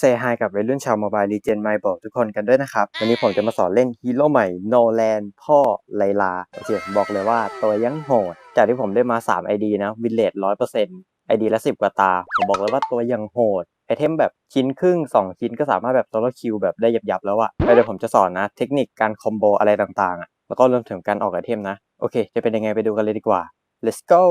เซฮายกับวัยรุ่นชาวโมบายลีเจนไมบอกทุกคนกันด้วยนะครับ วันนี้ผมจะมาสอนเล่นฮีโร่ใหม่โนแลนพ่อไลลาโอเคผมบอกเลยว่าตัวยังโหด จากที่ผมได้มา 3 ID นะวินเลดร้อยเปอร์เซ็นต์ไอดีละสิบกว่าตา ผมบอกเลยว่าตัวยังโหดไอเทมแบบชิ้นครึ่ง 2 ชิ้นก็สามารถแบบโซโลคิวแบบได้ยับๆแล้วอะแล้วเดี๋ยวผมจะสอนนะ เทคนิคการคอมโบอะไรต่างๆอะแล้วก็รวมถึงการออกไอเทมนะ โอเค จะเป็นยังไงไปดูกันเลยดีกว่า let's go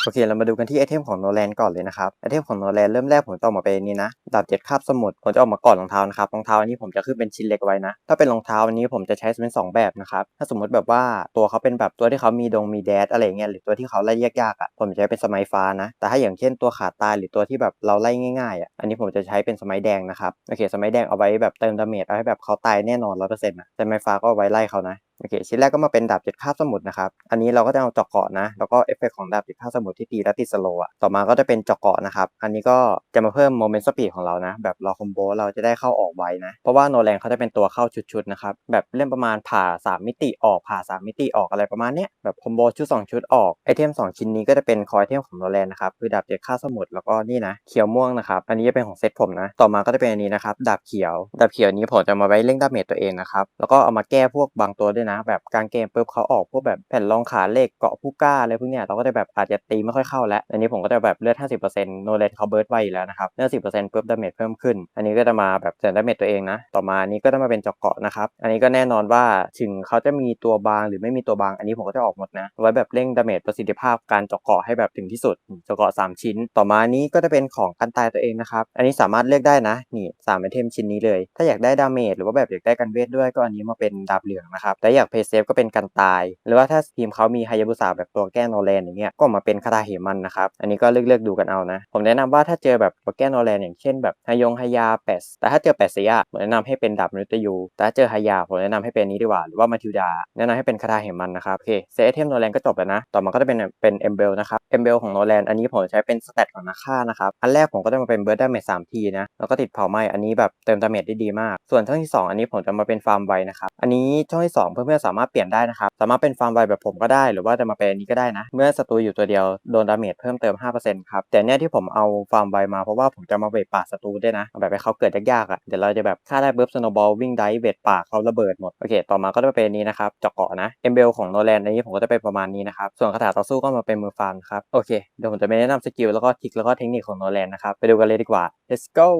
โอเค เรามาดูกันที่ไอเทมของโนแลนก่อนเลยนะครับ ไอเทมของโนแลนเริ่มแรกผมจะออกมาเป็นนี่นะ ดาบเจ็ดคาบสมุด ผมจะออกมาก่อนรองเท้านะครับ รองเท้าอันนี้ผมจะขึ้นเป็นชิ้นเล็กไว้นะ ถ้าเป็นรองเท้าอันนี้ผมจะใช้เป็นสองแบบนะครับ ถ้าสมมติแบบว่าตัวเขาเป็นแบบตัวที่เขามีดงมีแดดอะไรเงี้ย หรือตัวที่เขาไล่ยากๆอะ ผมจะใช้เป็นสมัยฟ้านะ แต่ถ้าอย่างเช่นตัวขาดตายหรือตัวที่แบบเราไล่ง่ายๆอะ อันนี้ผมจะใช้เป็นสมัยแดงนะครับ โอเค สมัยแดงเอาไว้แบบเติมดาเมจเอาให้แบบเขาตายแน่นอนร้อยเปอร์เซ็นต์นะสมัยฟ้าก็เอาไว้ไล่เขานะ โอเคชิ้นแรกก็มาเป็นดาบเจ็ดคาบสมุดนะครับ อันนี้เราก็จะเอาจาะเกาะนะ แล้วก็เอฟเฟกต์ของดาบเจ็ดคาบสมุดที่ตีและติดสโลว์อะต่อมาก็จะเป็นจาะเกาะนะครับ อันนี้ก็จะมาเพิ่มโมเมนต์สปีดของเรานะ แบบเราคอมโบเราจะได้เข้าออกไวนะ เพราะว่าโนแลนเขาจะเป็นตัวเข้าชุดๆนะครับ แบบเล่นประมาณผ่า 3 มิติออกผ่า 3 มิติออกอะไรประมาณเนี้ย แบบคอมโบชุด 2 ชุดออก ไอเทม 2 ชิ้นนี้ก็จะเป็นคอยเทมของโนแลนนะครับ คือดาบเจ็ดคาบสมุดแล้วก็นี่นะ เขียวม่วงนะครับ อันนี้จะเป็นของเซตผมนะ ต่อมาก็จะเป็นอันนี้นะครับ ดาบเขียว ดาบเขียวนี้ผมจะมาไว้เล่งดาเมจตัวเองนะครับ แล้วก็เอามาแก้พวกบางตัวด้วยนะแบบกลางเกมปุ๊บเขาออกพวกแบบแผ่นรองขาเหล็กเกาะผู้กล้าอะไรพวกเนี้ยเราก็จะแบบอาจจะตีไม่ค่อยเข้าแล้วอันนี้ผมก็จะแบบเลือด 50%โนเลนเขาเบิร์ดไวอยู่แล้วนะครับเลือด10%ปุ๊บดาเมจเพิ่มขึ้น อันนี้ก็จะมาแบบเสริมดาเมจตัวเองนะ ต่อมาอันนี้ก็จะมาเป็นเจาะเกาะนะครับ อันนี้ก็แน่นอนว่าถึงเขาจะมีตัวบางหรือไม่มีตัวบาง อันนี้ผมก็จะออกหมดนะ ไว้แบบเร่งดาเมจประสิทธิภาพการเจาะเกาะให้แบบถึงที่สุดเจาะเกาะ3 ชิ้น ต่อมาอันนี้ก็จะเป็นของกันตายตัวเองนะครับ อันนี้สามารถเลือกได้นะ นี่3ไอเทมชิ้นนี้เลย ถ้าอยากได้ดาเมจหรือว่าแบบอยากได้กันเวทด้วยก็อันนี้มาเป็นดาบเหลืองนะครับแต่อยากเพย์เซฟก็เป็นกันตาย หรือว่าถ้าทีมเขามีไฮยาบุสาแบบตัวแก้โนแลนอย่างเงี้ยก็มาเป็นคาถาเหมันนะครับ อันนี้ก็เลือกเลือกดูกันเอานะ ผมแนะนำว่าถ้าเจอแบบตัวแก้โนแลนอย่างเช่นแบบฮยงฮยาแปสแต่ถ้าเจอแปสเซียผมแนะนำให้เป็นดาบมนุษย์ยูแต่ถ้าเจอฮยาผมแนะนำให้เป็นนี้ดีกว่าหรือว่ามาทิวดาแนะนำให้เป็นคาถาเหมันนะครับโอเคเซตไอเทมโนแลนก็จบแล้วนะ ต่อมาก็จะเป็นเป็นเอมเบลนะครับเอมเบลของโนแลนอันนี้ผมใช้เป็นสเตตของนาค่านะครับอันแรกผมก็จะมาเป็นเบิร์ดดาเมจสามทีนะแล้วก็ติดเผาไหม้อันนี้แบบเติมดาเมจได้ดีมาก ส่วนช่องที่ 2 อันนี้ผมจะมาเป็นฟาร์มไวนะครับอันนี้ช่องที่2เเพื่อนๆสามารถเปลี่ยนได้นะครับ สามารถเป็นฟาร์มไวแบบผมก็ได้ หรือว่าจะมาเป็นนี้ก็ได้นะ เมื่อศัตรูอยู่ตัวเดียวโดนดาเมจเพิ่มเติม 5%ครับ แต่เนี่ยที่ผมเอาฟาร์มไวมาเพราะว่าผมจะมาเวทป่าศัตรูด้วยนะแบบให้เขาเกิดยากๆอะ เดี๋ยวเราจะแบบฆ่าได้ปุ๊บสโนบอลวิ่งได้เวทป่าเขาระเบิดหมด โอเค ต่อมาก็จะเป็นนี้นะครับเจาะเกาะนะ เอมเบลของโนแลนอันนี้ผมก็จะเป็นประมาณนี้นะครับ ส่วนคาถาต่อสู้ก็มาเป็นมือฟาร์มครับ โอเค เดี๋ยวผมจะไปแนะนำสกิลแล้วก็ทิคแล้วก็เทคนิคของโนแลนนะครับ ไปดูกันเลยดีกว่า let's go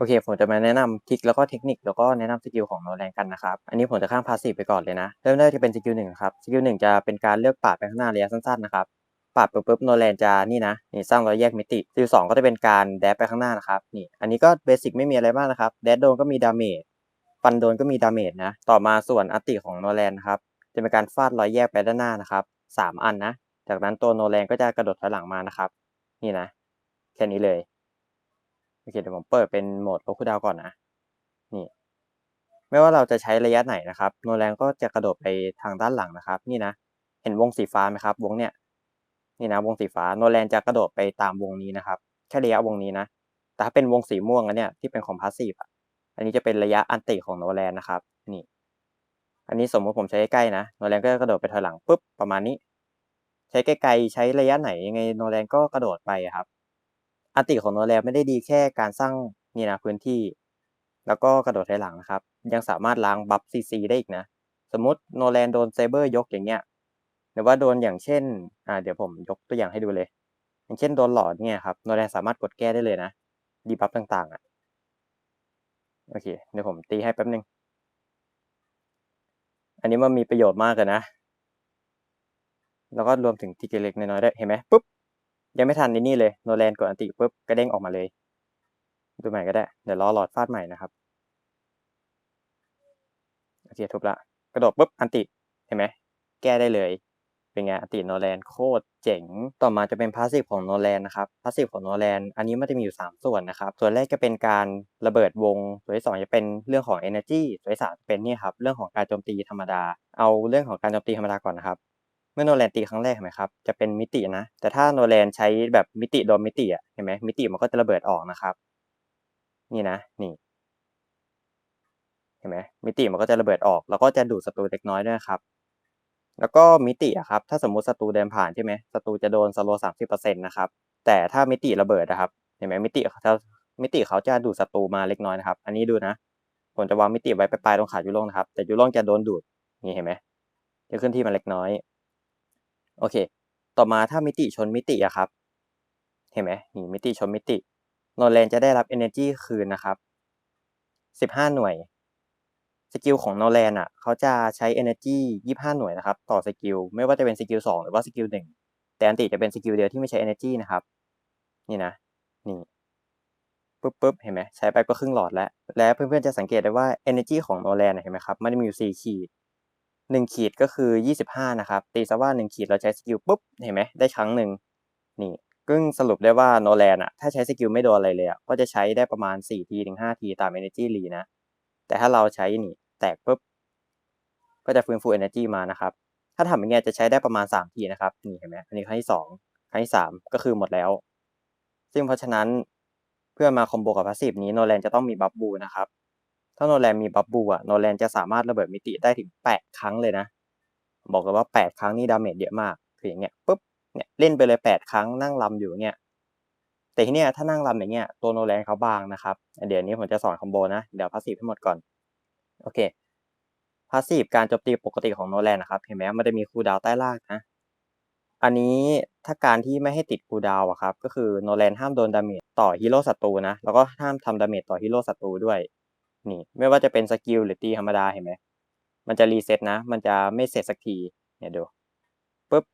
โอเค ผมจะมาแนะนำทริคแล้วก็เทคนิคแล้วก็แนะนำสกิลของโนแลนกันนะครับ อันนี้ผมจะข้ามพาสซีฟไปก่อนเลยนะ เริ่มแรกจะเป็นสกิลหนึ่งครับ สกิลหนึ่งจะเป็นการเลือกปาดไปข้างหน้าระยะสั้นๆนะครับ ปาดปุ๊บปุ๊บโนแลนจะนี่นะ นี่สร้างรอยแยกมิติ สกิลสองก็จะเป็นการแดดไปข้างหน้านะครับ นี่ อันนี้ก็เบสิกไม่มีอะไรมากนะครับ แดดโดนก็มีดาเมจ ฟันโดนก็มีดาเมจนะ ต่อมาส่วนอัตติของโนแลนนะครับ จะเป็นการฟาดรอยแยกไปด้านหน้านะครับสามอันนะ จากนั้นตัวโนแลนก็จะกระโดดถอยหลังมานะครับ นี่นะ แค่นี้เลย โอเคเดี๋ยวผมเปิดเป็นโหมดโลคูดาวก่อนนะนี่ไม่ว่าเราจะใช้ระยะไหนนะครับโนแลนก็จะกระโดดไปทางด้านหลังนะครับ นี่นะ เห็นวงสีฟ้าไหมครับ วงเนี้ยนี่นะวงสีฟ้าโนแลนจะกระโดดไปตามวงนี้นะครับแค่ระยะวงนี้นะ แต่ถ้าเป็นวงสีม่วงอันเนี้ยที่เป็นของพาสซีฟอะอันนี้จะเป็นระยะอันติของโนแลนนะครับ นี่ อันนี้สมมติผมใช้ใกล้ๆนะโนแลนก็กระโดดไปถอยหลังปุ๊บประมาณนี้ ใช้ไกลๆใช้ระยะไหนยังไงโนแลนก็กระโดดไปครับ อันติของโนแลนไม่ได้ดีแค่การสร้างนี่นะพื้นที่ แล้วก็กระโดดถอยหลังนะครับ ยังสามารถล้างบัฟซีซีได้อีกนะ สมมติโนแลนโดนเซเบอร์ยกอย่างเงี้ยหรือว่าโดนอย่างเช่นอ่าเดี๋ยวผมยกตัวอย่างให้ดูเลย อย่างเช่นโดนหลอดเนี่ยครับโนแลนสามารถกดแก้ได้เลยนะดีบัฟต่างๆอะโอเคเดี๋ยวผมตีให้แป๊บนึง อันนี้มันมีประโยชน์มากเลยนะ แล้วก็รวมถึงทีเล็กน้อยๆด้เห็นไหมปุ๊บ ยังไม่ทันในนี่เลยโนแลนกดอันติปุ๊บกระเด้งออกมาเลย ดูใหม่ก็ได้ เดี๋ยวรอหลอดฟาดใหม่นะครับโอเคทุบละ กระโดดปุ๊บอันติเห็นไหมแก้ได้เลยเป็นไงอันติโนแลนโคตรเจ๋ง ต่อมาจะเป็นพาสซีฟของโนแลนนะครับพาสซีฟของโนแลนอันนี้มันจะมีอยู่ 3 ส่วนนะครับ ส่วนแรกจะเป็นการระเบิดวง ส่วนที่2จะเป็นเรื่องของ energy ส่วนที่3เป็นนี่ครับเรื่องของการโจมตีธรรมดา เอาเรื่องของการโจมตีธรรมดาก่อนนะครับ เมื่อโนแลนตีครั้งแรกเห็นไหมครับจะเป็นมิตินะ แต่ถ้าโนแลนใช้แบบมิติโดนมิติอะเห็นไหมมิติมันก็จะระเบิดออกนะครับ นี่นะนี่เห็นไหมมิติมันก็จะระเบิดออก แล้วก็จะดูดศัตรูเล็กน้อยด้วยครับ แล้วก็มิติอะครับถ้าสมมุติศัตรูเดินผ่านใช่ไหมศัตรูจะโดนสโลสามสิบเปอร์เซ็นต์นะครับแต่ถ้ามิติระเบิดนะครับเห็นไหมมิติเขามิติเขาจะดูดศัตรูมาเล็กน้อยนะครับ อันนี้ดูนะผมจะวางมิติไว้ปลายตรงขายูโรนะครับ แต่ยูโรจะโดนดูดนี่เห็นไหมจะขึ้นที่มาเล็กน้อย โอเค ต่อมาถ้ามิติชนมิติอะครับ เห็นไหมนี่มิติชนมิติโนแลนจะได้รับ energy คืนนะครับ 15 หน่วย สกิลของโนแลนอะเขาจะใช้ energy 25 หน่วยนะครับ ต่อสกิล ไม่ว่าจะเป็นสกิล2หรือว่าสกิล1แต่อันติจะเป็นสกิลเดียวที่ไม่ใช้ energy นะครับ นี่นะ นี่ปุ๊บปุ๊บเห็นไหมใช้ไปก็ครึ่งหลอดแล้ว และเพื่อนๆจะสังเกตได้ว่า energy ของโนแลนเห็นไหมครับ มันมีอยู่ 4 ขีด 1ขีดก็คือ 25 นะครับ ตีซะว่า 1 ขีดเราใช้สกิลปุ๊บ เห็นไหมได้ครั้งหนึ่งนี่ซึ่งสรุปได้ว่าโนแลนอะถ้าใช้สกิลไม่โดนอะไรเลยอะก็จะใช้ได้ประมาณ 4 ทีถึง 5 ทีตาม energy รีนะ แต่ถ้าเราใช้นี่แตกปุ๊บ ก็จะฟื้นฟู energy มานะครับ ถ้าทำอย่างเงี้ยจะใช้ได้ประมาณ 3 ทีนะครับ นี่เห็นไหมอันนี้ครั้งที่ 2 ครั้งที่ 3 ก็คือหมดแล้ว ซึ่งเพราะฉะนั้นเพื่อมาคอมโบกับพาสซีฟนี้โนแลนจะต้องมีบัฟบูนะครับ ถ้าโนแลนมีบัฟบูอะโนแลนจะสามารถระเบิดมิติได้ถึง 8 ครั้งเลยนะ บอกเลยว่า 8 ครั้งนี่ดาเมจเยอะมาก คืออย่างเงี้ยปุ๊บเนี่ยเล่นไปเลย 8 ครั้งนั่งลำอยู่เนี่ยแต่ทีเนี้ยถ้านั่งลำอย่างเงี้ยตัวโนแลนเขาบางนะครับ เดี๋ยวนี้ผมจะสอนคอมโบนะเดี๋ยวพาสซีฟให้หมดก่อนโอเคพาสซีฟการโจมตีปกติของโนแลนนะครับเห็นไหมมันจะมีคูดาวใต้ล่างนะอันนี้ถ้าการที่ไม่ให้ติดคูดาวอะครับก็คือโนแลนห้ามโดนดาเมจต่อฮีโร่ศัตรูนะแล้วก็ห้ามทำดาเมจต่อฮีโร่ศัตรูด้วย นี่ไม่ว่าจะเป็นสกิลหรือตีธรรมดาเห็นไหมมันจะรีเซ็ตนะ มันจะไม่เสร็จสักทีเนี่ยดูปุ๊บ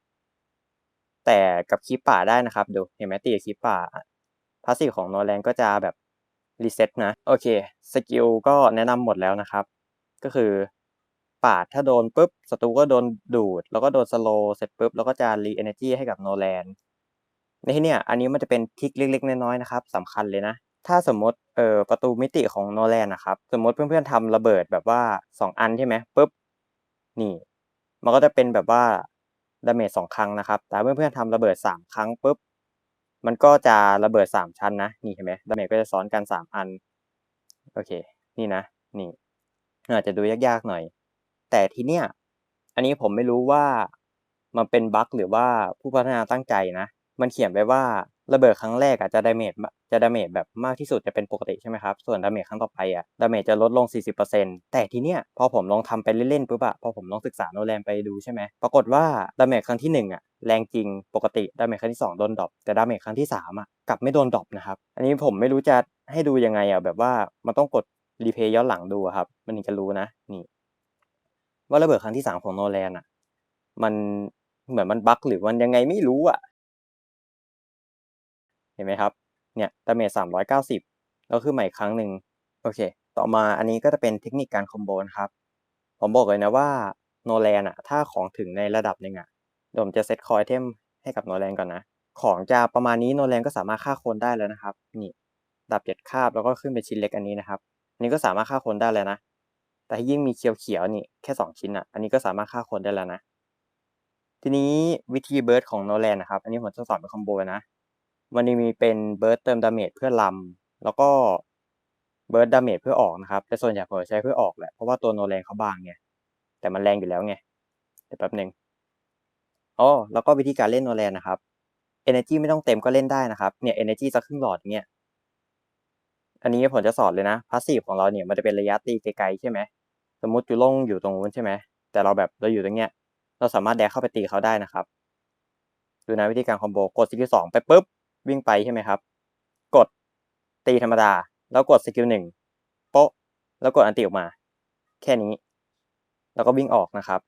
แต่กับคีปป่าได้นะครับดูเห็นไหมตีกับคีปป่าพาสซีฟของโนแลนก็จะแบบรีเซ็ตนะโอเคสกิลก็แนะนำหมดแล้วนะครับ ก็คือปาดถ้าโดนปุ๊บศัตรูก็โดนดูด แล้วก็โดนสโลเสร็จปุ๊บแล้วก็จะรีเอเนจีให้กับโนแลนในที่เนี้ยอันนี้มันจะเป็นทิกเล็กๆน้อยๆนะครับสำคัญเลยนะ ถ้าสมมติเอ่อประตูมิติของโนแลนนะครับสมมติเพื่อนๆทำระเบิดแบบว่า2อันใช่ไหมปุ๊บนี่ มันก็จะเป็นแบบว่าดาเมจสองครั้งนะครับ แต่เพื่อนๆทำระเบิด3ครั้งปุ๊บมันก็จะระเบิด3ชั้นนะนี่เห็นไหมดาเมจก็จะซ้อนกัน3อันโอเค นี่นะ นี่อาจจะดูยากๆหน่อย แต่ทีเนี้ยอันนี้ผมไม่รู้ว่ามันเป็นบั๊กหรือว่าผู้พัฒนาตั้งใจนะ มันเขียนไว้ว่าระเบิดครั้งแรกอะจะดาเมจ จะดาเมจแบบมากที่สุดจะเป็นปกติใช่ไหมครับ ส่วนดาเมจครั้งต่อไปอะดาเมจจะลดลง 40%แต่ทีเนี้ยพอผมลองทำไปเล่นๆปุ๊บอะพอผมลองศึกษาโนแลนไปดูใช่ไหมปรากฏว่าดาเมจครั้งที่1อะแรงจริงปกติดาเมจครั้งที่ 2 โดนดรอปแต่ดาเมจครั้งที่3อะกลับไม่โดนดรอปนะครับ อันนี้ผมไม่รู้จะให้ดูยังไงอะแบบว่ามันต้องกดรีเพย์ย้อนหลังดูครับ มันถึงจะรู้นะนี่ ว่าระเบิดครั้งที่สามของโนแลนอะ มันเหมือนมันบั๊กหรือมันยังไงไม่รู้อะ เห็นไหมครับ เนี่ยดาเมจสามร้อยเก้าสิบแล้วคือใหม่ครั้งหนึ่งโอเค ต่อมาอันนี้ก็จะเป็นเทคนิคการคอมโบนะครับ ผมบอกเลยนะว่าโนแลนอะถ้าของถึงในระดับหนึ่งอะเดี๋ยวผมจะเซตคอยเทมให้กับโนแลนก่อนนะ ของจะประมาณนี้โนแลนก็สามารถฆ่าคนได้แล้วนะครับ นี่ดับเจ็ดคาบแล้วก็ขึ้นเป็นชิ้นเล็กอันนี้นะครับอันนี้ก็สามารถฆ่าคนได้แล้วนะ แต่ยิ่งมีเขียวๆนี่แค่สองชิ้นอะ อันนี้ก็สามารถฆ่าคนได้แล้วนะ ทีนี้วิธีเบิร์ดของโนแลนนะครับ อันนี้ผมจะสอนเป็นคอมโบนะ มันจะมีเป็นเบิร์ดเติมดาเมจเพื่อลำแล้วก็เบิร์ดดาเมจเพื่อออกนะครับ แต่ส่วนใหญ่ผมใช้เพื่อออกแหละเพราะว่าตัวโนแลนเขาบางไงแต่มันแรงอยู่แล้วไงเดี๋ยวแป๊บหนึ่งอ๋อแล้วก็วิธีการเล่นโนแลนนะครับ Energy ไม่ต้องเต็มก็เล่นได้นะครับเนี่ย Energy สักครึ่งหลอดเงี้ยอันนี้ผมจะสอนเลยนะพาสซีฟของเราเนี่ยมันจะเป็นระยะตีไกลๆใช่ไหมสมมติจูล่งอยู่ตรงนู้นใช่ไหมแต่เราแบบเราอยู่ตรงเนี้ยเราสามารถแดกเข้าไปตีเขาได้นะครับ ดูนะวิธีการคอมโบกดสกิลสองไปปุ๊บ วิ่งไปใช่ไหมครับ กดตีธรรมดา แล้วกดสกิลหนึ่งโป๊ะแล้วกดอันติออกมา แค่นี้ แล้วก็วิ่งออกนะครับ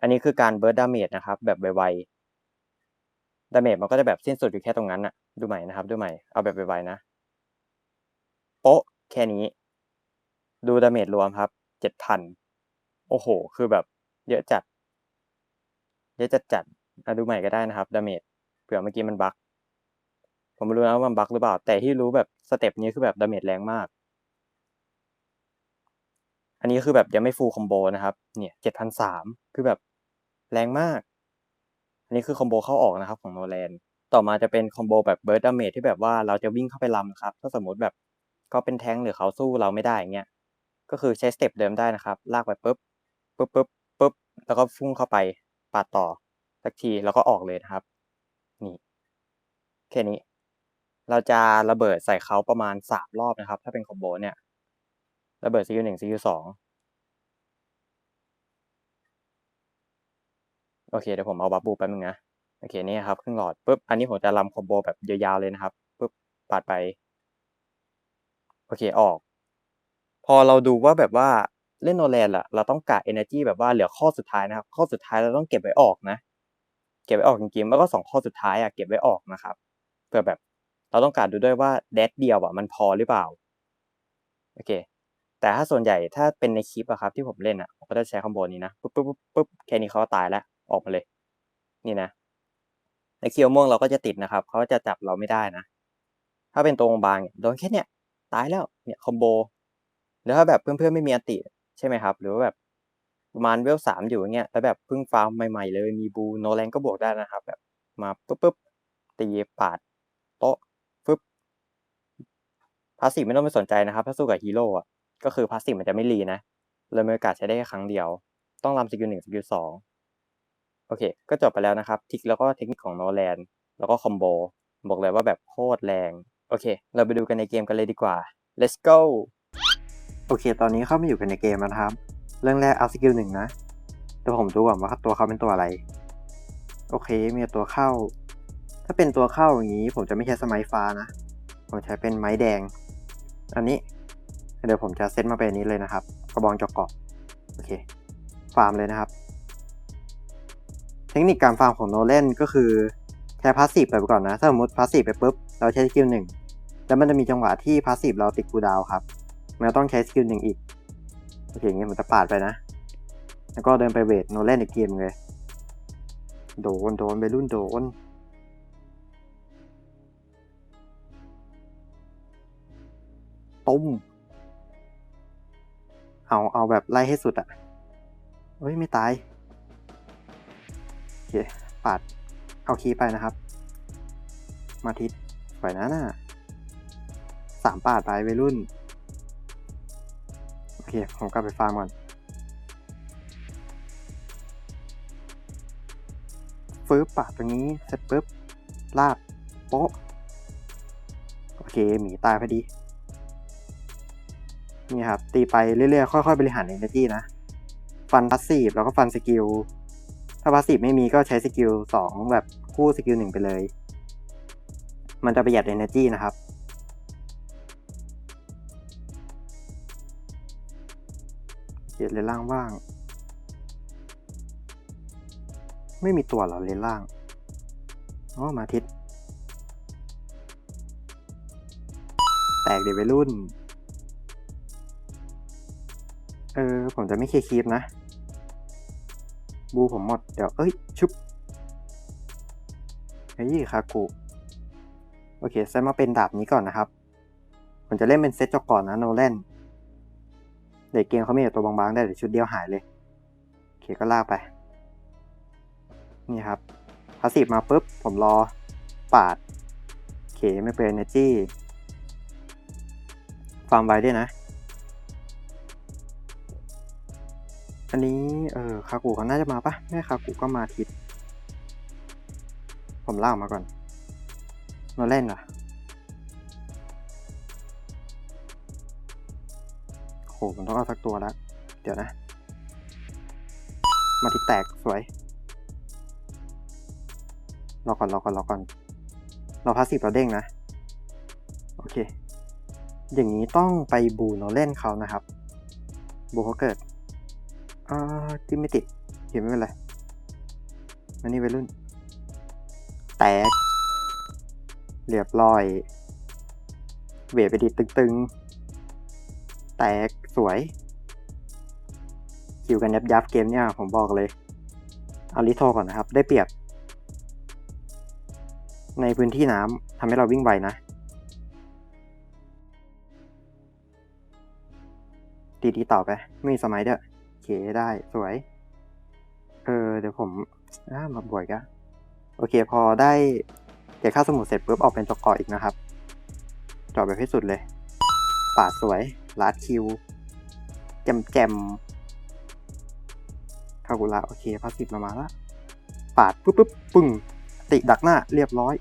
อันนี้คือการเบิร์ดดาเมจนะครับ แบบไวๆดาเมจมันก็จะแบบสิ้นสุดอยู่แค่ตรงนั้นอะดูใหม่นะครับ ดูใหม่เอาแบบไวๆนะโป๊ะแค่นี้ ดูดาเมจรวมครับเจ็ดพันโอ้โห คือแบบเยอะจัด เยอะจัดจัดอะดูใหม่ก็ได้นะครับดาเมจเผื่อเมื่อกี้มันบั๊ก ผมไม่รู้นะว่ามันบั๊กหรือเปล่า แต่ที่รู้แบบสเต็ปนี้คือแบบดาเมจแรงมาก อันนี้คือแบบยังไม่ฟูลคอมโบนะครับ เนี่ยเจ็ดพันสามคือแบบแรงมาก อันนี้คือคอมโบเข้าออกนะครับของโนแลน ต่อมาจะเป็นคอมโบแบบเบิร์ดดาเมจที่แบบว่าเราจะวิ่งเข้าไปลำครับ ถ้าสมมติแบบเขาเป็นแท้งหรือเขาสู้เราไม่ได้อย่างเงี้ย ก็คือใช้สเต็ปเดิมได้นะครับ ลากไปปุ๊บปุ๊บปุ๊บปุ๊บ แล้วก็ฟุ้งเข้าไปปาดต่อสักทีแล้วก็ออกเลยนะครับ นี่ แค่นี้ เราจะระเบิดใส่เขาประมาณสามรอบนะครับ ถ้าเป็นคอมโบเนี่ย ระเบิดสกิลหนึ่งสกิลสองโอเคเดี๋ยวผมเอาบับบูแป๊บนึงนะโอเคนี่ครับครึ่งหลอดปุ๊บอันนี้ผมจะรำคอมโบแบบยาวๆเลยนะครับปุ๊บปาดไป โอเคออก พอเราดูว่าแบบว่าเล่นโนแลนล่ะ เราต้องกะ energy แบบว่าเหลือข้อสุดท้ายนะครับ ข้อสุดท้ายเราต้องเก็บไว้ออกนะ เก็บไว้ออกจริงๆแล้วก็สองข้อสุดท้ายอะเก็บไว้ออกนะครับเพื่อแบบ เราต้องการดูด้วยว่าแดดเดียวอะมันพอหรือเปล่าโอเค แต่ถ้าส่วนใหญ่ถ้าเป็นในคลิปอะครับที่ผมเล่นอะผมก็จะใช้คอมโบนี้นะปุ๊บปุ๊บปุ๊บแค่นี้เขาก็ตายแล้วออกมาเลย นี่นะในเคียวม่วงเราก็จะติดนะครับเขาจะจับเราไม่ได้นะ ถ้าเป็นตัวบางเนี่ยโดนแค่เนี้ยตายแล้วเนี่ยคอมโบแล้วถ้าแบบเพื่อนๆไม่มีอันติใช่ไหมครับ หรือว่าแบบประมาณเวลสามอยู่เงี้ยแล้วแบบเพิ่งฟาร์มใหม่ๆเลยมีบูโนแรงก็บวกได้นะครับ แบบมาปุ๊บปุ๊บตีปาดโต๊ะ พาสซีฟไม่ต้องไปสนใจนะครับ ถ้าสู้กับฮีโร่อะก็คือพาสซีฟมันจะไม่รีนะเลยมีโอกาสใช้ได้แค่ครั้งเดียว ต้องรำสกิลหนึ่งสกิลสองโอเค ก็จบไปแล้วนะครับ ทิกแล้วก็เทคนิคของโนแลนแล้วก็คอมโบบอกเลยว่าแบบโคตรแรง โอเค เราไปดูกันในเกมกันเลยดีกว่า let's go โอเค ตอนนี้เข้ามาอยู่กันในเกมแล้วนะครับ เรื่องแรกเอาสกิลหนึ่งนะแต่ผมดูก่อนว่าตัวเขาเป็นตัวอะไร โอเค มีตัวเข้า ถ้าเป็นตัวเข้าอย่างนี้ ผมจะไม่ใช้สมัยฟ้านะ ผมใช้เป็นไม้แดง อันนี้เดี๋ยวผมจะเซตมาเป็นนี้เลยนะครับ กระบองจอกเกาะโอเคฟาร์มเลยนะครับ เทคนิคการฟาร์มของโนเล่นก็คือแค่พาสซีฟไปก่อนนะ ถ้าสมมติพาสซีฟไปปุ๊บเราใช้สกิลหนึ่งแล้วมันจะมีจังหวะที่พาสซีฟเราติดกูดาวครับมันต้องใช้สกิลหนึ่งอีกโอเคอย่างเงี้ยผมจะปาดไปนะ แล้วก็เดินไปเวทโนเล่นอีกเกมเลย โดนโดนไปรุ่นโดน ตุ้ม เอา เอาแบบไล่ให้สุดอะเฮ้ย ไม่ตาย โอเค ปาด เอาคีไปนะครับ มาทิศสวยนะน่ะสามปาดไปวัยรุ่น โอเค ผมกลับไปฟาร์มก่อนฟื้บปาดตรงนี้ เสร็จปุ๊บ ลาบโป๊ะ โอเค หมีตายพอดี นี่ครับ ตีไปเรื่อยๆ ค่อยๆ บริหาร energy นะ ฟันพาสซีฟแล้วก็ฟันสกิล ถ้าพาสซีฟไม่มีก็ใช้สกิลสองแบบคู่สกิลหนึ่งไปเลย มันจะประหยัด energy นะครับเขียนเลนล่างว่าง ไม่มีตัวเหรอเลนล่าง อ๋อ มาทิศแตกเดี๋ยวไปรุ่น ออ ผมจะไม่เคคีปนะ บูผมหมด เดี๋ยว เอ้ย ชุบเฮ้ยคากุโอเคเซตมาเป็นดาบนี้ก่อนนะครับ ผมจะเล่นเป็นเซตจอกก่อนนะโนแลนเด็กเกมเขาไมีแต่ตัวบางๆได้เดี๋ยวชุดเดียวหายเลยโอเคก็ลากไป นี่ครับพาสซีฟมาปุ๊บ ผมรอ ปาดโอเคไม่เป็น energy ฟาร์มไว้ด้วยนะ อันนี้ เออคากุเขาน่าจะมาปะแม่คากุก็มาทิศผมเล่ามาก่อนมาเล่นเหรอโหผมต้องเอาสักตัวแล้ว เดี๋ยวนะ มาทิศแตกสวยรอก่อนรอก่อนรอก่อนรอพาสซีฟเราเด้งนะ โอเค อย่างนี้ต้องไปบูโนเล่นเขานะครับ บูเขาเกิด อ่าที่ไม่ติดเขียนไม่เป็นไรอันนี้วัยรุ่น แตก เรียบร้อย เวทไปดิตึงๆ แตกสวย คิวกันยับยับเกมเนี่ยผมบอกเลย เอาลิโทก่อนนะครับ ได้เปรียบ ในพื้นที่น้ำทำให้เราวิ่งไวนะดีดีต่อไป ไม่มีสมัยเด้อ เคได้สวย เออเดี๋ยวผมอ่ามาบ่อยกะโอเค พอได้เก็บค่าสมุดเสร็จปุ๊บออกเป็นจอกเกาะอีกนะครับจอดแบบให้สุดเลยปาดสวยลาดคิวแจมแจมคากุระโอเคพาสซีฟมามาละปาดปุ๊บปุ๊บปึ้งติดักหน้าเรียบร้อย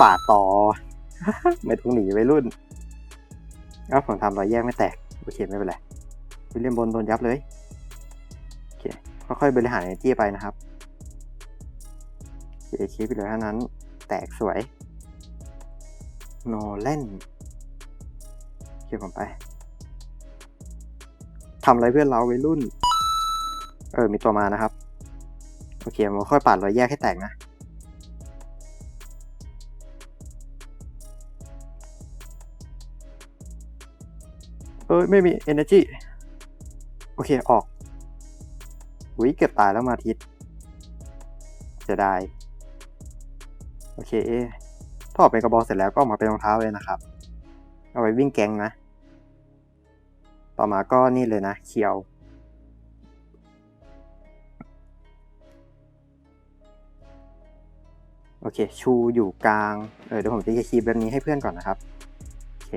ปาดต่อ ไม่ต้องหนีไว้รุ่นเอาผมทำรอยแยกไม่แตก โอเค ไม่เป็นไรวิลเลียมบนโดนยับเลย คค่อยๆบริหาร energy ไปนะครับโอเคคลิปเหลือเท่านั้น แตกสวย โนเล่นโอเคผมไปทำอะไรเพื่อนเราวัยรุ่น เออ มีตัวมานะครับ โอเคมันค่อยปาดรอยแยกให้แตกนะเอ้ย ไม่มี energy โอเค ออก อุ้ยเกือบตายแล้วมาทิศจะได้ โอเคถ้าออกเป็นกระบอกเสร็จแล้วก็ออกมาเป็นรองเท้าเลยนะครับ เอาไว้วิ่งแกงนะ ต่อมาก็นี่เลยนะเคียวโอเค ชูอยู่กลาง เออเดี๋ยวผมจะคีย์แบบนี้ให้เพื่อนก่อนนะครับ โอเค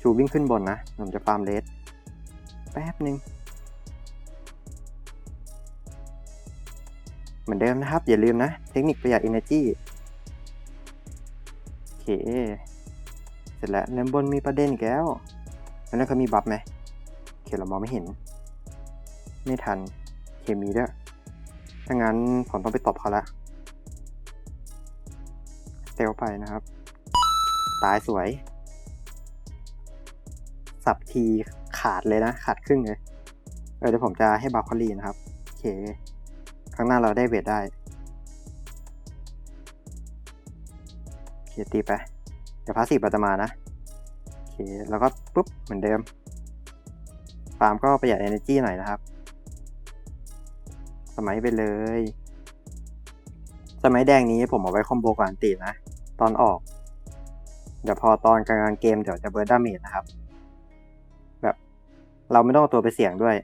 ชูวิ่งขึ้นบนนะ ผมจะฟาร์มเลสแป๊บหนึ่ง เหมือนเดิมนะครับ อย่าลืมนะ เทคนิคประหยัด energy โอเค เสร็จแล้วเลนบนมีประเด็นอีกแล้ว แล้วนั่นเขามีบัฟไหมเคเรามองไม่เห็น ไม่ทัน เคมีด้วย ถ้างั้นผมต้องไปตบเขาละเตลไปนะครับ ตายสวย สับทีขาดเลยนะ ขาดครึ่งเลยเออเดี๋ยวผมจะให้บาคอลีนะครับ โอเค ข้างหน้าเราได้เวทได้เคตีไป เดี๋ยวพาสซีฟเราจะมานะโอเคแล้วก็ปุ๊บ เหมือนเดิมฟาร์มก็ประหยัด energy หน่อยนะครับ สมัยไปเลย สมัยแดงนี้ผมเอาไว้คอมโบกับอันตีนะ ตอนออก เดี๋ยวพอตอนกลางเกมเดี๋ยวจะเบิร์ดดาเมจนะครับ แบบเราไม่ต้องเอาตัวไปเสี่ยงด้วย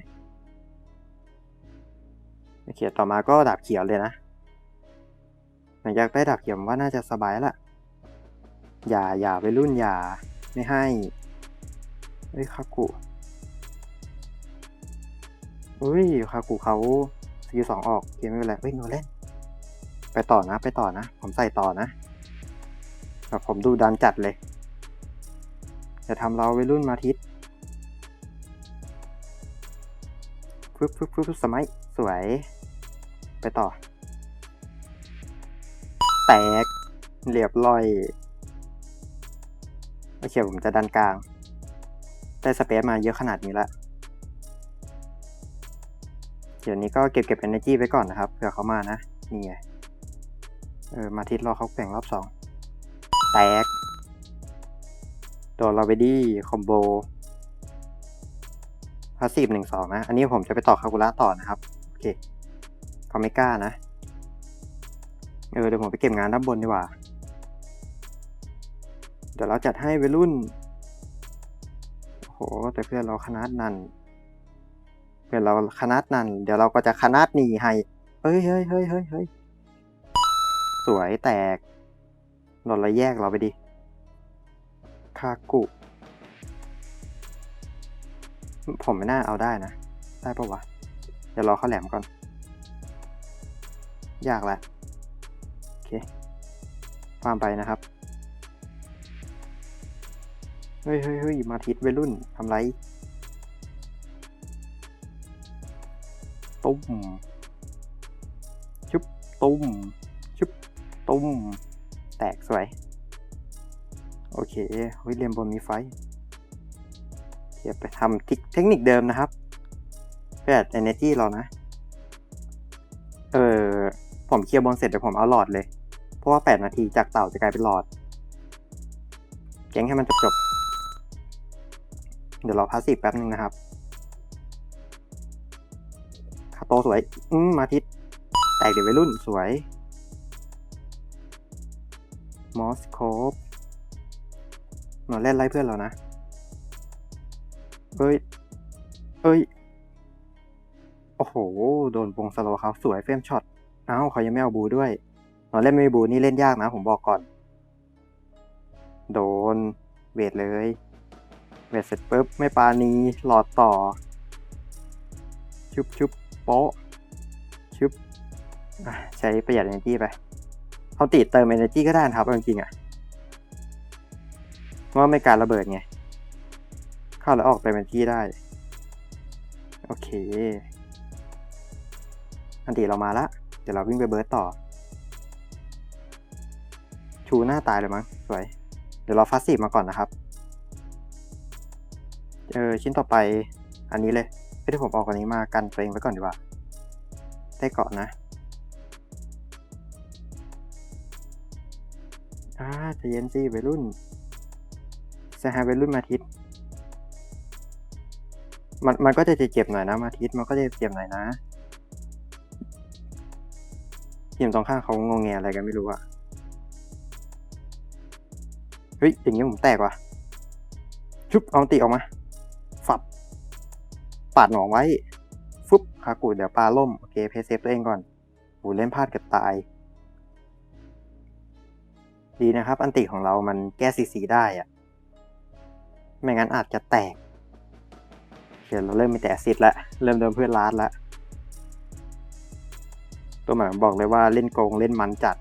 โอเคต่อมาก็ดาบเขียวเลยนะหลังจากได้ดาบเขียวว่าน่าจะสบายแล้วล่ะอย่าอย่าไปรุ่นอย่าไม่ให้เฮ้ยคากุอุ้ยคากุเขาสกิลสองออกเกมไม่เป็นไรเฮ้ยโนเล่นไปต่อนะไปต่อนะ ผมใส่ต่อนะแบบผมดูดันจัดเลยจะทำเราไปรุ่นมาทิศฟึบฟึบฟึบสมัยสวย ไปต่อ แตก เรียบร้อย โอเค ผมจะดันกลาง ได้สเปซมาเยอะขนาดนี้ละ เดี๋ยวนี้ก็เก็บเก็บ energy ไว้ก่อนนะครับ เผื่อเขามานะ นี่ไง เออ มาทิศรอเขาแข่งรอบสอง แตก โดนเราไปดีคอมโบพาสซีฟหนึ่งสองนะ อันนี้ผมจะไปต่อคากุระต่อนะครับ โอเค เขาไม่กล้านะ เออเดี๋ยวผมไปเก็บงานด้านบนดีกว่า เดี๋ยวเราจัดให้วัยรุ่น โห แต่เพื่อนเราขนาดนั้นเพื่อนเราขนาดนั้นเดี๋ยวเราก็จะขนาดหนีให้ เฮ้ยเฮ้ยเฮ้ยเฮ้ยเฮ้ยสวยแตกหล่นละแยกเราไปดิ คากุ ผมไม่น่าเอาได้นะ ได้ปะวะ เดี๋ยวรอเขาแหลมก่อน ยากแหละโอเคฟาร์มไปนะครับ เฮ้ยเฮ้ยเฮ้ยมาทิศวัยรุ่นทำไรตุ้มชุบตุ้มชุบตุ้มแตกสวย โอเคเฮ้ยเรียมบนมีไฟเดี๋ยวไปทำเทคนิคเดิมนะครับแปด energy เรานะ ผมเคลียร์บนเสร็จเดี๋ยวผมเอาหลอดเลย เพราะว่า 8 นาทีจากเต่าจะกลายเป็นหลอด แก๊งให้มันจบๆเดี๋ยวรอพาสซีฟแป๊บนึงนะครับคาโตสวย อืมมาทิศแตกเดี๋ยววัยรุ่นสวย มอสโคปมาเล่นไล่เพื่อนเรานะเอ้ยเอ้ย โอ้โห โดนวงสโลเขาสวยเฟรมช็อต เอ้าเขายังไม่เอาบูด้วยตอนเล่นไม่มีบูนี่เล่นยากนะผมบอกก่อน โดนเวทเลย เวทเสร็จปุ๊บไม่ปานีหลอดต่อ ชุบชุบโป๊ะชุบใช้ประหยัด energy ไปเขาติดเติม energy ก็ได้นะครับจริงๆอะว่าไม่การระเบิดไง เข้าแล้วออกไปเป็นที่ได้ โอเค อันตีเรามาละ เดี๋ยวเราวิ่งไปเบิร์ตต่อ ชูหน้าตายเลยมั้งสวย เดี๋ยวเราฟาสซีมาก่อนนะครับ เออชิ้นต่อไปอันนี้เลยไม่ได้ผมออกอันนี้มากันตัวเองไว้ก่อนดีกว่า ได้เกาะนะอ่าจะเย็นสิวัยรุ่นจะหาวัยรุ่นมาทิศมันมันก็จะเจ็บหน่อยนะมาทิศมันก็จะเจ็บหน่อยนะ ทีมตรงข้างเขางงแงอะไรกันไม่รู้อะเฮ้ยอย่างนี้ผมแตกว่ะชุบเอาตีออกมาฝับปาดหนองไว้ฟึบคากูเดี๋ยวปลาล่มโอเคเพเซฟตัวเองก่อนโหเล่นพลาดเกับตาย ดีนะครับ อันติของเรามันแก้ซีซีได้อะไม่งั้นอาจจะแตกเดี๋ยวเราเริ่มมีแต่ซิดล้วเริ่มโดนเพื่อนลาดล้ว ตัวหมายบอกเลยว่าเล่นโกงเล่นมันจัด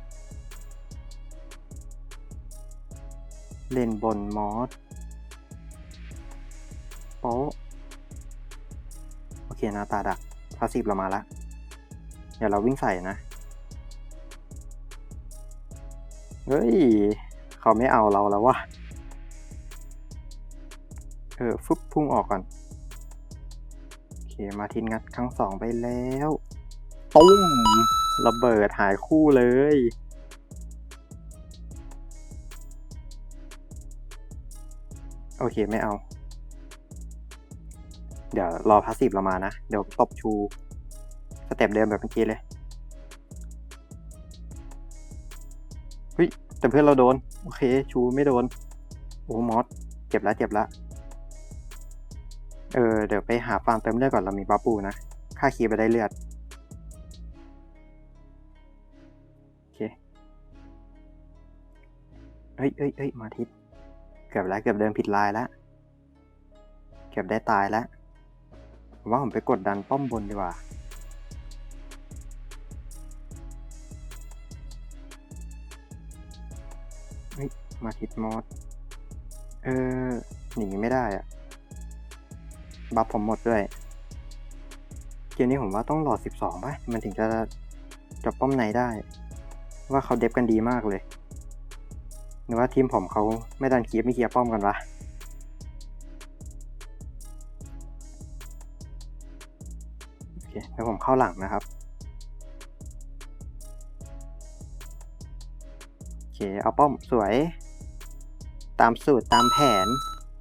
เล่นบนมอสโป๊ะโอเคนาตาดักพาสซีฟเรามาละเดี๋ยวเราวิ่งใส่นะ เฮ้ย เขาไม่เอาเราแล้ววะเออฟึบพุ่งออกก่อน โอเค มาทินงัดครั้งสองไปแล้ว ตุ้มระเบิดหายคู่เลย โอเคไม่เอา เดี๋ยวรอพาสซีฟเรามานะ เดี๋ยวตบชู สเต็ปเดิมแบบเมื่อกี้เลยเฮ้ยแต่เพื่อนเราโดน โอเค ชูไม่โดน โอ้มอสเจ็บแล้วเจ็บแล้วเออเดี๋ยวไปหาฟาร์มเติมเลือดก่อนเรามีบัฟปูนะ ค่าคียไปได้เลือด เฮ้ยเฮ้ยเฮ้ยมาทิศเกือบแล้วเกือบเดินผิดลายแล้วเกือบได้ตายแล้วผมว่าผมไปกดดันป้อมบนดีกว่าเฮ้ยมาทิศมอสเออหนีไม่ได้อะบัฟผมหมดด้วยเกมนี้ผมว่าต้องหลอด 12ป่ะ มันถึงจะจับป้อมไหนได้ ว่าเขาเดฟกันดีมากเลย หรือว่าทีมผมเขาไม่ดันคีบไม่เคลียร์ป้อมกันวะโอเคเดี๋ยวผมเข้าหลังนะครับโอเคเอาป้อมสวย ตามสูตรตามแผน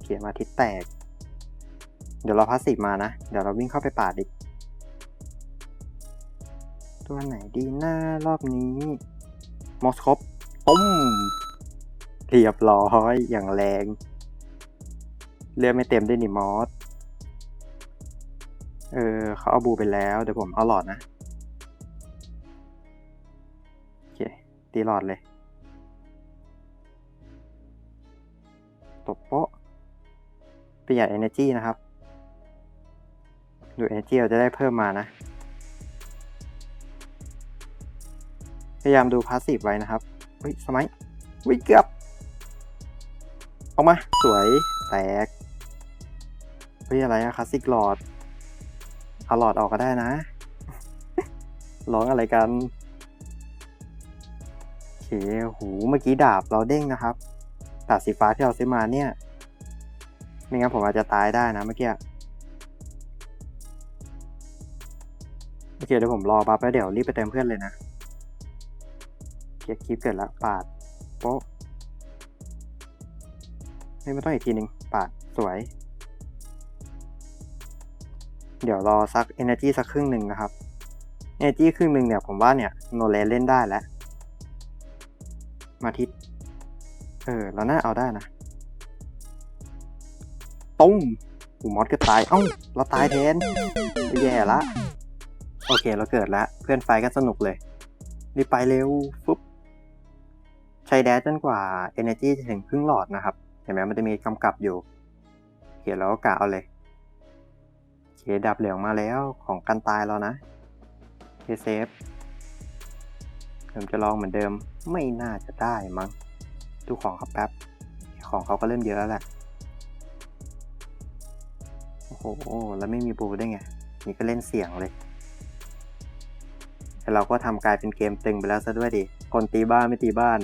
เขียนมาทิศแตก เดี๋ยวเราพาสซีมานะ เดี๋ยวเราวิ่งเข้าไปป่าดอีกตัวไหนดีหน้ารอบนี้ มอสคอปตุ้ม เรียบร้อยอย่างแรง เลือดไม่เต็มด้วยนี่มอสเออเขาเอาบูไปแล้ว เดี๋ยวผมเอาหลอดนะ โอเค ตีหลอดเลย ตบโป๊ะประหยัด energy นะครับ ดู energy เราจะได้เพิ่มมานะ พยายามดูพาสซีฟไว้นะครับเฮ้ยสมัยวิเกือบ ออกมา สวย แตก เฮ้ย อะไรอะคลาสสิกหลอดเอาหลอดออกก็ได้นะ ร้องอะไรกันโอเคหูเมื่อกี้ดาบเราเด้งนะครับดาบสีฟ้าที่เราซื้อมาเนี่ย ไม่งั้นผมอาจจะตายได้นะเมื่อกี้โอเคเดี๋ยวผมรอบัฟแล้วเดี๋ยวรีบไปเติมเพื่อนเลยนะเกียร์คลิปเกิดละปาดโป๊ะ ไม่ไม่ต้องอีกทีหนึ่งปาดสวย เดี๋ยวรอสัก Energy สักครึ่งหนึ่งนะครับ Energy ครึ่งหนึ่งเนี่ยผมว่าเนี่ยโนเลนเล่นได้แล้ว มาทิศเออเราน่าเอาได้นะตุ้มหูมอสก็ตาย เอ้า เราตายแทนแย่ละ โอเค เราเกิดแล้วเพื่อนไฟกันสนุกเลยรีบไปเร็วฟุ๊บ ใช้แดชจนกว่า Energy จะถึงครึ่งหลอดนะครับ เห็นไหมมันจะมีกำกับอยู่โอเคเราก็กะเอาเลยโอเคดับเหลืองมาแล้วของกันตายแล้วนะเคเซฟผมจะลองเหมือนเดิมไม่น่าจะได้มั้งดูของครับแป๊บ ของเขาก็เริ่มเยอะแล้วแหละ โอ้โห แล้วไม่มีบูได้ไง นี่ก็เล่นเสียงเลย แต่เราก็ทำกลายเป็นเกมตึงไปแล้วซะด้วยดิ คนตีบ้านไม่ตีบ้าน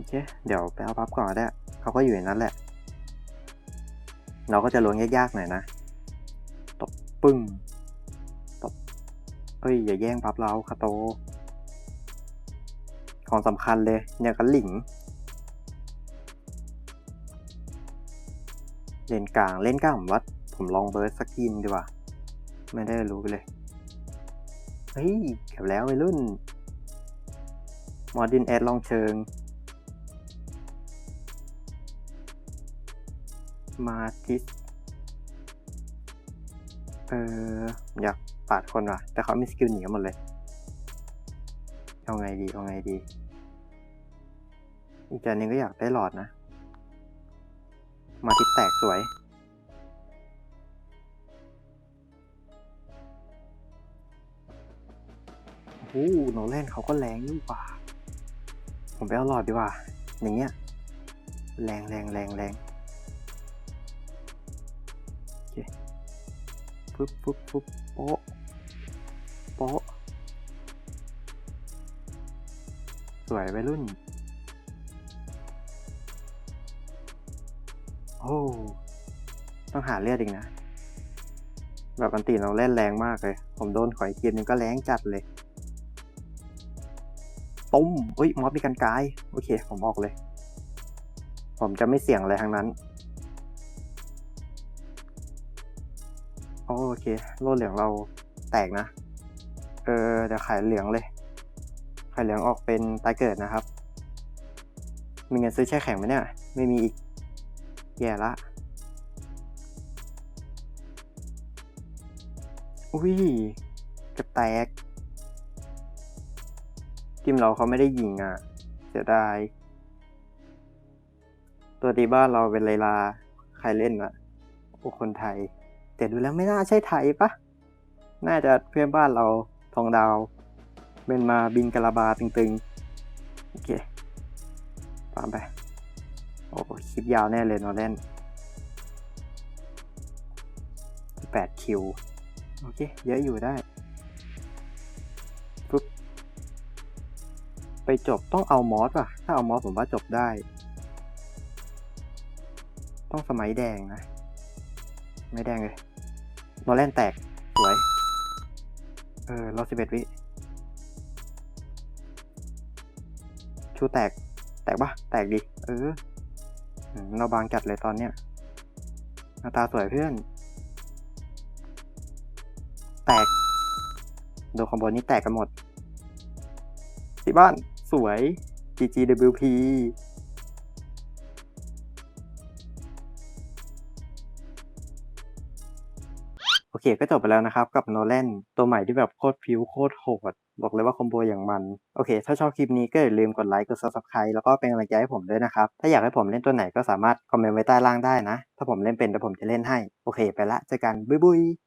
โอเค เดี๋ยวไปเอาพับก่อนได้ เขาก็อยู่ในนั้นแหละ เราก็จะล้วงยากๆหน่อยนะ ตบปึ้ง ตบ เอ้ย อย่าแย่งพับเราคาโต ของสำคัญเลยเนี่ยกันหลิง เล่นกลาง เล่นกลางผมว่าผมลองเบิร์ดสกทีนดีกว่า ไม่ได้รู้เลย เฮ้ยเก็บแล้ววัยรุ่นมอร์ดินแอดลองเชิง มาทิสเอออยากปาดคนว่ะ แต่เขามีสกิลหนีกันหมดเลย เอาไงดี เอาไงดี อีกจานนึงก็อยากได้หลอดนะ มาทิสแตกสวย โอ้โหโนแลนเขาก็แรงนี่หว่า ผมไปเอาหลอดดีกว่า อย่างเงี้ย แรงแรงแรงแรง ปุ๊บปุ๊บปุ๊บโป๊ะโป๊ะสวยวัยรุ่น โอ้ ต้องหาเลือดอีกนะ แบบอันตีเราเล่นแรงมากเลย ผมโดนขอยเกียนึงก็แรงจัดเลยตุ้มเฮ้ย มอสมีกันกาย โอเค ผมออกเลย ผมจะไม่เสี่ยงอะไรทั้งนั้น โอเค โลดเหลืองเราแตกนะ เออเดี๋ยวขายเหลืองเลย ขายเหลืองออกเป็นตายเกิดนะครับ มีเงินซื้อแช่แข็งไหมเนี่ย ไม่มีอีก แย่ละ อุ้ยกระแตกทีมเราเขาไม่ได้ยิงอะ เสียดาย ตัวตีบ้านเราเป็นไลลา ใครเล่นอะโอ้คนไทย แต่ดูแล้วไม่น่าใช่ไทยปะน่าจะเพื่อนบ้านเราทองดาวเป็นมาบินกะลาบาตึงๆ โอเคตามไป โอ้คลิปยาวแน่เลยนอเล่นแปดคิว โอเค เยอะอยู่ได้ปุ๊บไปจบต้องเอามอสป่ะ ถ้าเอามอสผมว่าจบได้ ต้องสมัยแดงนะ ไม่แดงเลย อแลนแตก สวย เออรอสิบเอ็ดวิ ชูแตก แตกปะแตกดิ เออ เราบางจัดเลยตอนเนี้ยหน้าตาสวยเพื่อน แตก โดนคอมโบนี้แตกกันหมดที่บ้าน สวย GGWP เคก็จบไปแล้วนะครับ กับโนแลนตัวใหม่ที่แบบโคตรพิ้วโคตรโหดบอกเลยว่าคอมโบอย่างมัน โอเค ถ้าชอบคลิปนี้ก็อย่าลืมกดไลค์กด subscribe แล้วก็เป็นกำลังใจให้ผมด้วยนะครับ ถ้าอยากให้ผมเล่นตัวไหนก็สามารถคอมเมนต์ไว้ใต้ล่างได้นะ ถ้าผมเล่นเป็นเดี๋ยวผมจะเล่นให้ โอเค ไปละเจอกัน บ๊ายบาย